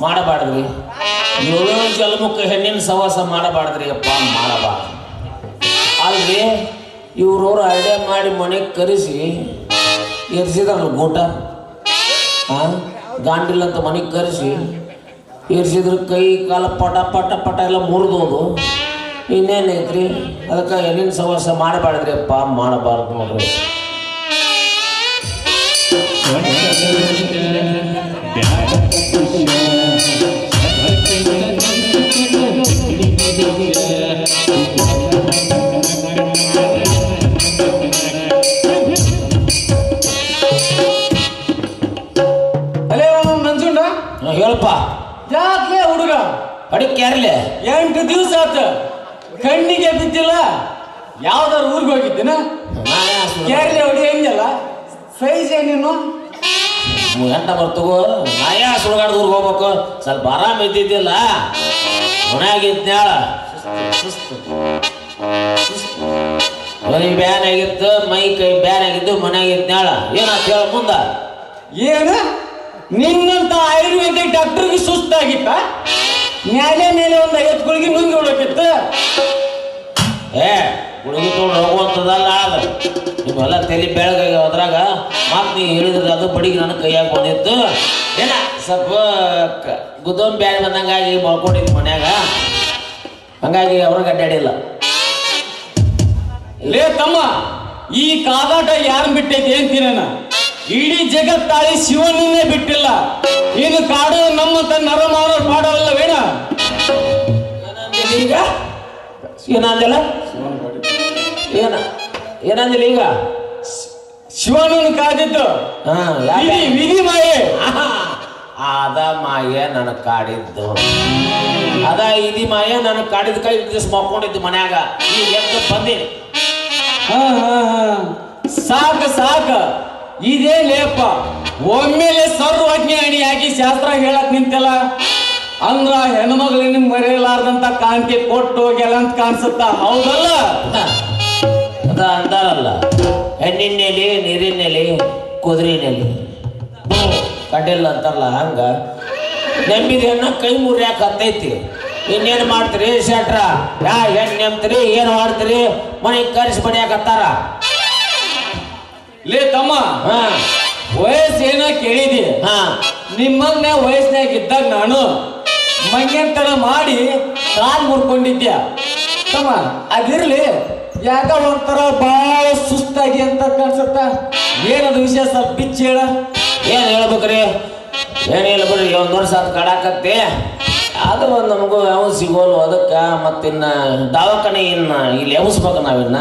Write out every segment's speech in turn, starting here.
ಮಾಡಬಾರ್ದ್ರಿ ಏಳು ಜನ್ಮಕ್ಕೆ ಹೆಣ್ಣಿನ ಸವಾಸ ಮಾಡಬಾರ್ದ್ರಿ ಅಪ್ಪ ಮಾಡಬಾರ್ದು ಅಲ್ರಿ ಇವ್ರವ್ರು ಐಡಿಯಾ ಮಾಡಿ ಮನೆಗೆ ಕರೆಸಿ ಇರಿಸಿದ್ರಲ್ಲ ಗೂಟ ಹಾಂ ಅಂತ ಮನೆಗೆ ಕರೆಸಿ ಇರಿಸಿದ್ರು ಕೈ ಕಾಲ ಪಟ ಪಟ ಪಟ ಎಲ್ಲ ಮುರಿದೋದು ಇನ್ನೇನೈತ್ರಿ ಅದಕ್ಕೆ ಹೆಣ್ಣಿನ ಸವಾಸ ಮಾಡಬಾರ್ದ್ರಿ ಅಪ್ಪ ಮಾಡಬಾರ್ದು ನೋಡ್ರಿ ಹೇಳಪ್ಪ. ಯಾಕೆ ಹುಡುಗ? ಅಡಿಕೆ ಕ್ಯಾರ್ಲೆ ಎಂಟು ದಿವಸ ಆತ. ಕಣ್ಣಿಗೆ ಬಿದ್ದಿಲ್ಲ. ಯಾವ್ದಾರು ಊರಿಗೆ ಹೋಗಿದ್ದೀನ. ಕೇರಳ ಹೊಡಿ ಹೆಂಗಲ್ಲ? ಸೈಜ್ ಏನೇನು? ಎಂಟ ಬರ್ತಗೋ ನಾಯಾ ಸುಳ್ಗಾಡ್ದ ಊರಿಗೆ ಹೋಗ್ಬೇಕು? ಸ್ವಲ್ಪ ಆರಾಮ ಇದ್ದಿದ್ದಿಲ್ಲ. ಮೈ ಬ್ಯಾನ್ ಆಗಿತ್ತು ಮೈ ಕೈ ಬ್ಯಾನ್ ಆಗಿದ್ದು ಮನ್ಯಾಗ ಇದ್ನ್ಯಾಳ ಏನಾತ್ ಹೇಳ ಮುಂದ. ಏನು? ನಿನ್ನಂತ ಆಯುರ್ವೇದಿಕ್ ಡಾಕ್ಟರ್ಗೆ ಸುಸ್ತಾಗಿತ್ತ? ಮೇಲೆ ಮೇಲೆ ಒಂದು ಐವತ್ತು ಗುಳಿಗೆ ನುಂಗಿ ಉಳಕಿತ್ತ ಏ, ಗುಳಿಗೆ ತೊಗೊಂಡು ಹೋಗುವಂಥದ್ದಲ್ಲ ಅದ. ನಿಮ್ಮೆಲ್ಲ ತಲೆ ಬೆಳಗಾಗಿ ಅದ್ರಾಗ ಮತ್ತೆ ನೀ ಹೇಳಿದ್ರೆ ಅದು ಬಡಿಗೆ ನನ್ನ ಕೈಯಾಗ ಬಂದಿತ್ತು. ಏನ, ಸ್ವಲ್ಪ ಗುದ್ದೊಂದು ಬ್ಯಾನ್ ಬಂದಂಗಾಗಿ ಮಲ್ಕೊಂಡಿದ್ದು ಮನ್ಯಾಗ. ಹಂಗಾಗಿ ಅವ್ರಿಗೆ ಅಡ್ಡಾಡಿಲ್ಲ. ಲೇ ತಮ್ಮ, ಈ ಕಾದಾಟ ಯಾರು ಬಿಟ್ಟೈತಿ ಅಂತೀನ ಇಡೀ ಜಗತ್ತಾಳಿ ಶಿವನನ್ನೇ ಬಿಟ್ಟಿಲ್ಲ. ಇನ್ನು ಕಾಡು ನಮ್ಮಂತ ನರಮಾನವ ಪಾಡಲ್ಲ ಏನಂದಿಲ್ಲ ಈಗ? ಏನಂದಿಲ್ಲ ಏನ ಏನಂದಿಲ್ಲ ಈಗ? ಶಿವನನ್ನು ಕಾದಿದ್ದು. ಹಾ ವಿಧಿ ಮಾಯೆ. ಅದ ಮಾಯ ನನಗೆ ಕಾಡಿದ್ದು. ಅದ ಇದಿ ಮಾಯ ನನಗೆ ಕಾಡಿದ ಕೈ ದಿವಸ ಮಕ್ಕೊಂಡಿದ್ದು ಮನ್ಯಾಗ. ಈಗ ಎದ್ದು ಬಂದಿ. ಸಾಕ ಸಾಕ. ಇದೇ ಲೇಪ ಒಮ್ಮೆಲೆ ಸರ್ವಜ್ಞಾನಿಯಾಗಿ ಶಾಸ್ತ್ರ ಹೇಳಕ್ ನಿಂತಲ್ಲ. ಅಂದ್ರ ಹೆಣ್ಮಗಳಿನ ಮರೆಯಲಾರ್ದಂತ ಕಾಂತಿ ಕೊಟ್ಟು ಹೋಗ್ಯಲ್ಲ ಅಂತ ಕಾಣಿಸುತ್ತ? ಹೌದಲ್ಲ? ಅದ ಅಂದಾರಲ್ಲ ಹೆಣ್ಣಿನಲ್ಲಿ ನೀರಿನೆಲಿ ಕುದುರಿನೆಲಿ ಕಡ್ಡಿಲ್ಲ ಅಂತಾರಲ್ಲ ಹಂಗ. ಹೆಣ್ಣ ಕೈ ಮುರಿಯಾಕ ಹತ್ತೈತಿ. ಇನ್ನೇನು ಮಾಡ್ತೀರಿ ಶೆಟ್ರ? ಯಾ ಹೆಣ್ಣು ನೆಮ್ತೀರಿ, ಏನು ಮಾಡ್ತೀರಿ? ಮನೆಗೆ ಕರೆಸಿ ಬಡಿಯಾಕತ್ತಾರ ಲೇ ತಮ್ಮ ವಯಸ್ಸು ಏನೋ ಕೇಳಿದಿ? ಹಾ. ನಿಮ್ಮನ್ನ ವಯಸ್ಸಿನಾಗ ಇದ್ದಾಗ ನಾನು ಮಂಗ್ಯಂತನ ಮಾಡಿ ಕಾಲ್ ಮುರ್ಕೊಂಡಿದ್ದೆ ತಮ್ಮ ಅದಿರ್ಲಿ ಯಾಕ ಒಂಥರ ಬಹಳ ಸುಸ್ತಾಗಿ ಅಂತ ಕಾಣಿಸುತ್ತ? ಏನದು ವಿಷಯ ಸ್ವಲ್ಪ ಬಿಚ್ಚಿ ಹೇಳ? ಏನು ಹೇಳ್ಬೇಕ್ರಿ? ಏನಿಲ್ಲ ಬಿಡ್ರಿ ಒಂದು ವರ್ಷ ಅದು ಕಡಾಕತ್ತೆ. ಅದು ಒಂದು ನಮಗೂ ಯಾವ ಸಿಗೋಲ್ಲ ಅದಕ್ಕೆ ಮತ್ತಿನ್ನ ದವಾಖಾನೆ ಇನ್ನ ಇಲ್ಲಿ ಎಬ್ಸ್ಬೇಕು ನಾವಿನ್ನ.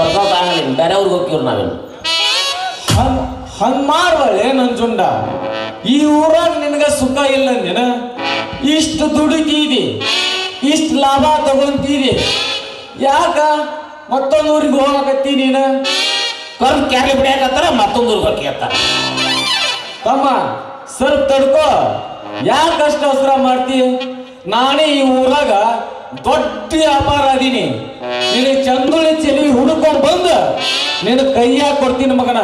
ವರ್ಕೌಟ್ ಬೇರೆಯವ್ರಿಗೆ ಬೇರೆ ಊರಿಗೆ ಹೋಗ್ತೀವ್ರಿ ನಾವಿನ್ನು. ಹಂಗ್ ಹಂಗ್ ಮಾಡ್ಬಳೆ ನಂಜುಂಡ. ಈ ಊರಾಗ ನಿನಗ ಸುಖ ಇಲ್ಲ ನೀನ. ಇಷ್ಟು ದುಡಿತೀರಿ ಇಷ್ಟು ಲಾಭ ತಗೊಂತೀರಿ ಯಾಕ? ಮತ್ತೊಂದು ಊರಿಗೆ ಹೋಗಕತ್ತಿ ನೀನ? ಕರ್ದು ಕ್ಯಾರಿ ಬಿಡ್ಯಾಕತ್ತಾರ ಮತ್ತೊಂದು ಊರಿಗೆ ಹೋಗ್ಯತ್ತಾರ ತಮ್ಮ ಸರ್ ತಡ್ಕೋ. ಯಾಕೆ ಅಷ್ಟು ಅವಸರ ಮಾಡ್ತಿ? ನಾನೇ ಈ ಊರಾಗ ದೊಡ್ಡ ವ್ಯಾಪಾರ ಅದೀನಿ. ನಿನಗೆ ಚಂದುಳಿ ಚೆಲಿ ಹುಡುಕೊಂಡು ಬಂದು, ನಿನ್ನ ಕೈಯಾಗ ಕೊಡ್ತೀನಿ ಮಗನ.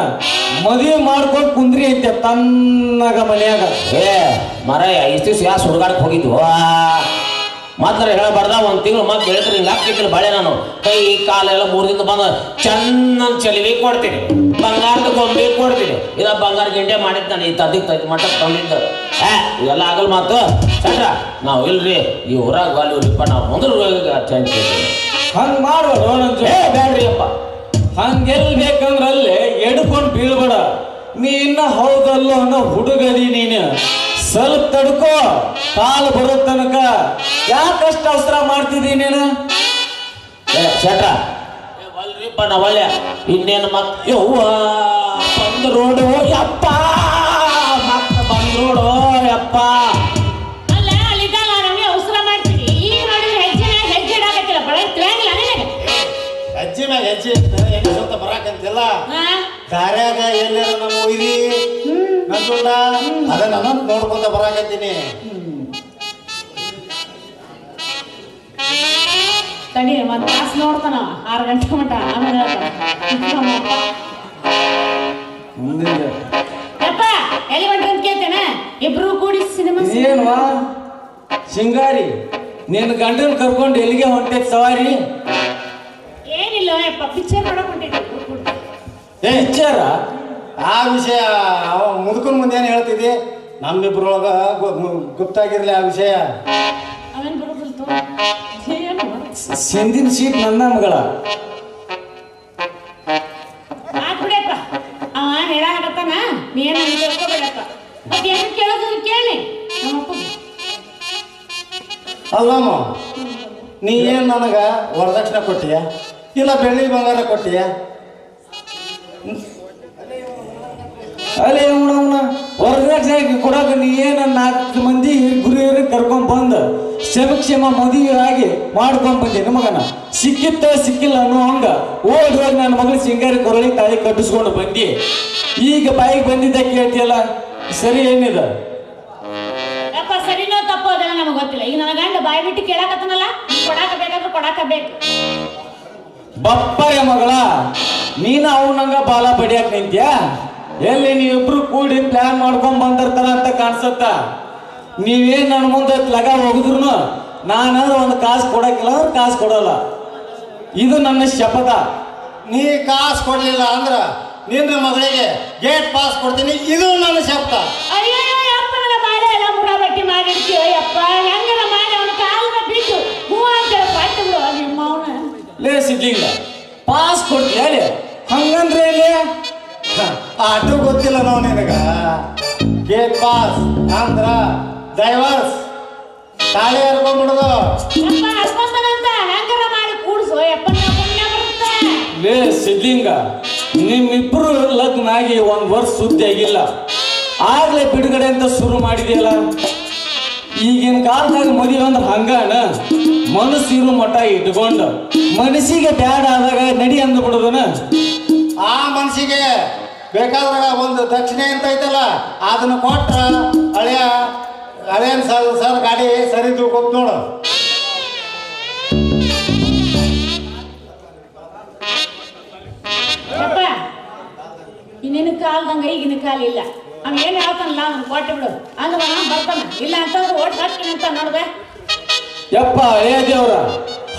ಮದುವೆ ಮಾಡ್ಕೊಂಡು ಕುಂದ್ರಿ ಐತೆ ತನ್ನಗ ಮನೆಯಾಗ. ಏ ಮರ ಇಷ್ಟು ಯಾವ ಸುಡುಗಾಡಕ್ಕೆ ಹೋಗಿದ್ವು? ಮಾತ್ರ ಹೇಳಬಾರ್ದ, ಒಂದು ತಿಂಗಳು ಮತ್ತೆ ಹೇಳಿದ್ರೆ ಹಿಂಗೆ ಹಾಕ್ತಿದ್ದಿಲ್ಲ ಬಾಳೆ ನಾನು. ಕೈ ಕಾಲೆಲ್ಲ ಮೂರದಿಂದ ಬಂದ. ಚೆನ್ನ ಚಲಿವಿ ಕೊಡ್ತೀನಿ. ಬಂಗಾರದ ಗೊಂಬೆ ಕೊಡ್ತೀನಿ. ಇದ ಬಂಗಾರ ಗಿಂಡೆ ಮಾಡಿದ್ದು ನಾನು ಈ ತದ್ದಿಗೆ ತದ್ದು ಮಟ್ಟ ತಂದಿದ್ದು ಏ, ಇವೆಲ್ಲ ಆಗಲ್ ಮಾತು. ಸಟ್ರ ನಾವು ಇಲ್ರಿ, ಈ ಊರಾಗ ವಾಲಿವ್ರಿಪ್ಪ, ನಾವು ಮೊದಲು ಚೇಂಜ್ ಹಂಗ್ ಮಾಡ್ಬೇಡ ನಂಜು ಏ ಬೇಡ್ರಿ ಅಪ್ಪ. ಹಂಗೆಲ್ ಬೇಕಂದ್ರೆ ಅಲ್ಲೇ ಎಡ್ಕೊಂಡು ಬೀಳ್ಬೇಡ. ನೀ ಇನ್ನ ಹೌದಲ್ಲೋ ಅನ್ನೋ ಹುಡುಗದಿ ನೀನು. ಸ್ವಲ್ಪ ತಡ್ಕೋ ಕಾಲು ಬರೋ ತನಕ. ಯಾಕಷ್ಟು ಅವಸರ ಮಾಡ್ತಿದ್ದೀನಿ ನೀನು? ಶಟ್ರ. ಏ ನವಲ್ಯ ಇನ್ನೇನು ಮತ್ತೆ ಯವ್ವ ಬಂದ್ ರೋಡು ಯಪ್ಪ. ಮತ್ತೆ ಬಂದ್ ರೋಡು ಯಪ್ಪ. ಹಾ ದಾರ್ಯಾಗ ಎಲ್ಲಾರ ನಮ್ಮ ಒಯ್ದಿ ನಂಜುಂಡ ಅದ ನಾನು ನೋಡ್ಕೊಂತ ಬರಾಕತ್ತೀನಿ. ತಡಿ ಮತ್ತೆ ತಾಸು ನೋಡ್ತಾನ. ಆರು ಗಂಟೆ ಮಟ ಆಮೇಲೆ ಅಪ್ಪ ಎಲ್ಲಿ ಹೊಂಟ್ರಿ ಅಂತ ಕೇಳ್ತೇನ? ಇಬ್ರು ಕೂಡಿ ಸಿನಿಮಾ ಏನ್ವಾ? ಸಿಂಗಾರಿ ನಿನ್ನ ಗಂಡನ ಕರ್ಕೊಂಡು ಎಲ್ಲಿಗೆ ಹೊಂಟೈತ್ ಸವಾರಿ? ಏನಿಲ್ಲ ಯಪ್ಪ ಪಿಕ್ಚರ್ ನೋಡಕ್ ಏ ಪಿಕ್ಚರ ಆ ವಿಷಯ ಅವ ಮುದುಕನ ಮುಂದೆ ಏನು ಹೇಳ್ತಿದ್ದಿ? ನಮ್ಮಿಬ್ರೊಳಗ ಗುಪ್ತಾಗಿರ್ಲಿ ಆ ವಿಷಯ. ಸಿಂದಿನ ಸೀಟ್ ನನ್ನ ಮಗಳ. ಅಲ್ಲಮ್ಮ ನೀ ಏನು ನನಗೆ ವರದಕ್ಷಿಣೆ ಕೊಟ್ಟಿಯ? ಇಲ್ಲ ಬೆಳ್ಳಿ ಬಂಗಾರ ಕೊಟ್ಟಿಯ? ಅಲ್ಲೇ ಅವನವನ ವರದಕ್ಷಿಣೆ ಕೊಡಕ್ಕೆ ನೀ ಏನ ನಾಲ್ಕು ಮಂದಿ ಗುರಿಯರು ಕರ್ಕೊಂಡು ಬಂದು ಶಮಕ್ಷೇಮ ಮದುವೆಯಾಗಿ ಮಾಡ್ಕೊಂಡು ಬಂದೆ ನಿಮಗನ ಸಿಕ್ಕಿತ್ತ ಸಿಕ್ಕಿಲ್ಲ ಅನ್ನೋ ಹಂಗ. ಓಡಿ ಹೋಗಿ ನನ್ನ ಮಗಳು ಸಿಂಗಾರಿ ಕೊರಳಿ ತಾಯಿ ಕಟ್ಟಿಸ್ಕೊಂಡು ಬಂದಿ. ಈಗ ಬಾಯಿಗೆ ಬಂದಿದ್ದ ಕೇಳ್ತಿಯಲ್ಲ ಸರಿ ಏನಿದ? ಯಪ್ಪ ಸರಿನೋ ತಪ್ಪೋ ಅದೆಲ್ಲ ನಮಗೆ ಗೊತ್ತಿಲ್ಲ. ಈಗ ನನ್ನ ಗಂಡ ಬಾಯಿ ಬಿಟ್ಟು ಕೇಳಕತ್ತನಲ್ಲ ಕೊಡಾಕ ಬೇಕಾದ್ರೂ ಕೊಡಾಕ ಬೇಕು. ಬಪ್ಪರೆ ಮಗಳ. ನೀನ ಅವನಂಗ ಬಾಲ ಬಡಿಯಾಕ ನಿಂತ್ಯಾ? ಎಲ್ಲಿ ನೀವಿಬ್ರು ಕೂಡಿ ಪ್ಲಾನ್ ಮಾಡ್ಕೊಂಡ್ ಬಂದಿರ್ತಾರ ಅಂತ ಕಾಣಿಸತ್ತ? ನೀವೇನ್ ನನ್ನ ಮುಂದೆ ಲಗ ಹೋಗಿದ್ರು ನಾನಾದ್ರೆ ಒಂದು ಕಾಸು ಕೊಡಕ್ಕಿಲ್ಲ ಅಂದ್ರೆ ಕಾಸು ಕೊಡಲ್ಲ. ಇದು ನನ್ನ ಶಪಥ. ನೀ ಕಾಸು ಕೊಡ್ಲಿಲ್ಲ ಅಂದ್ರ ನಿನ್ನ ಮಗಳಿಗೆ ಗೇಟ್ ಪಾಸ್ ಕೊಡ್ತೀನಿ ಇದು ನನ್ನ ಶಬ್ದ ಲೇ ಸಿದ್ಲಿಂಗ ಪಾಸ್ ಕೊಡ್ತೀಯ ಲೇ ಹಂಗಂದ್ರೆ ಎಲ್ಲಿ ಆಟೋ ಗೊತ್ತಿಲ್ಲ ನಾವು ನಿನಗ. ಗೇಟ್ ಪಾಸ್ ಆಂಧ್ರ ಡೈವರ್ಸ್ ತಾಳೆ ಹರ್ಕೊಂಡ್ಬಿಡುದು ಯಪ್ಪ ಹಸ್ಕೊಂತಾನಂತ ಹೆಂಗರ ಮಾಡಿ ಕೂಡ್ಸು? ಯಪ್ಪ ಪುಣ್ಯ ಬರುತ್ತೆ. ಲೇ ಸಿದ್ಲಿಂಗ ನಿಮ್ಮಿಬ್ರು ಲಗ್ನ ಆಗಿ ಒಂದ್ ವರ್ಷ ಸುದ್ದಿ ಆಗಿಲ್ಲ. ಆಗ್ಲೇ ಬಿಡುಗಡೆ ಅಂತ ಶುರು ಮಾಡಿದೆಯಲ್ಲ. ಈಗಿನ ಕಾಲದಾಗ ಮದುವೆ ಅಂದ್ರೆ ಹಂಗಾನ? ಮನಸ್ಸಿರು ಮಠ ಇಟ್ಕೊಂಡು ಮನಸ್ಸಿಗೆ ಬ್ಯಾಡ ಆದಾಗ ನಡಿ ಅಂದ್ ಆ ಬೇಕಾದಾಗ ಒಂದು ದಕ್ಷಿಣೆ ಅಂತ ಐತಲ್ಲ ಅದನ್ನ ಕೊಟ್ರ ಹಳೆಯ ಹಳೆಯ ಸರ್ ಸರ್ ಗಾಡಿ ಸರಿ ತಿಳ್ಕೊತ್ ನೋಡು. ಇನ್ನೇನು ಕಾಲ್ದಂಗ ಈಗಿನ ಕಾಲ ಇಲ್ಲ. ಅವ್ನು ಏನ್ ಹೇಳ್ತಾನಲ್ಲ ಅವ್ನು ಕೊಟ್ಟು ಬಿಡು. ಅಂದ್ರೆ ಬರ್ತಾನ. ಇಲ್ಲ ಅಂತಂದ್ರೆ ಓಟ್ ಹಾಕ್ತೀನಿ ಅಂತ ನೋಡ್ದೆ. ಯಪ್ಪ ಹಳೆಯ ದೇವ್ರ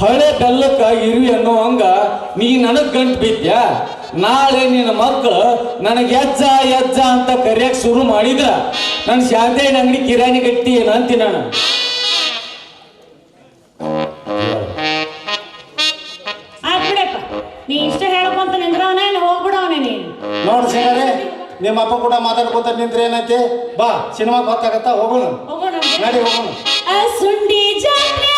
ಹಳೆ ಬೆಲ್ಲಕ್ಕ ಇರಿ ಅನ್ನೋ ಹಂಗ ನೀ ನನಗ್ ಗಂಟು ಬಿದ್ಯಾ? ನಾಳೆ ನಿನ್ನ ಮಕ್ಕಳು ನನಗೆ ಎಜ್ಜ ಎಜ್ಜ ಅಂತ ಕರೆಯಕ್ಕೆ ಶುರು ಮಾಡಿದ್ರ ನನ್ನ ಶಾಂತಿ ಅಂಗಡಿ ಕಿರಾಣಿ ಗಟ್ಟಿ ಏನ ಅಂತೀನಿ ನಾನು? ನೀ ಇಷ್ಟ ಹೇಳ್ಕೊಂತ ನಿಂದ್ರವನೇ ಹೋಗ್ಬಿಡವನೇ ನೀನು. ನೋಡು ಸಿಂಗರೇ ನಿಮ್ಮ ಅಪ್ಪ ಕೂಡ ಮಾತಾಡ್ಕೊತ ನಿಂತ್ರೆ ಏನೈತೆ? ಬಾ ಸಿನಿಮಾ ಗೊತ್ತಾಗತ್ತ ಹೋಗೋಣ. ಹೋಗೋಣ. ನಡಿ ಹೋಗೋಣ. ಆ ಸುಂಡಿ ಜಾತ್ರೆ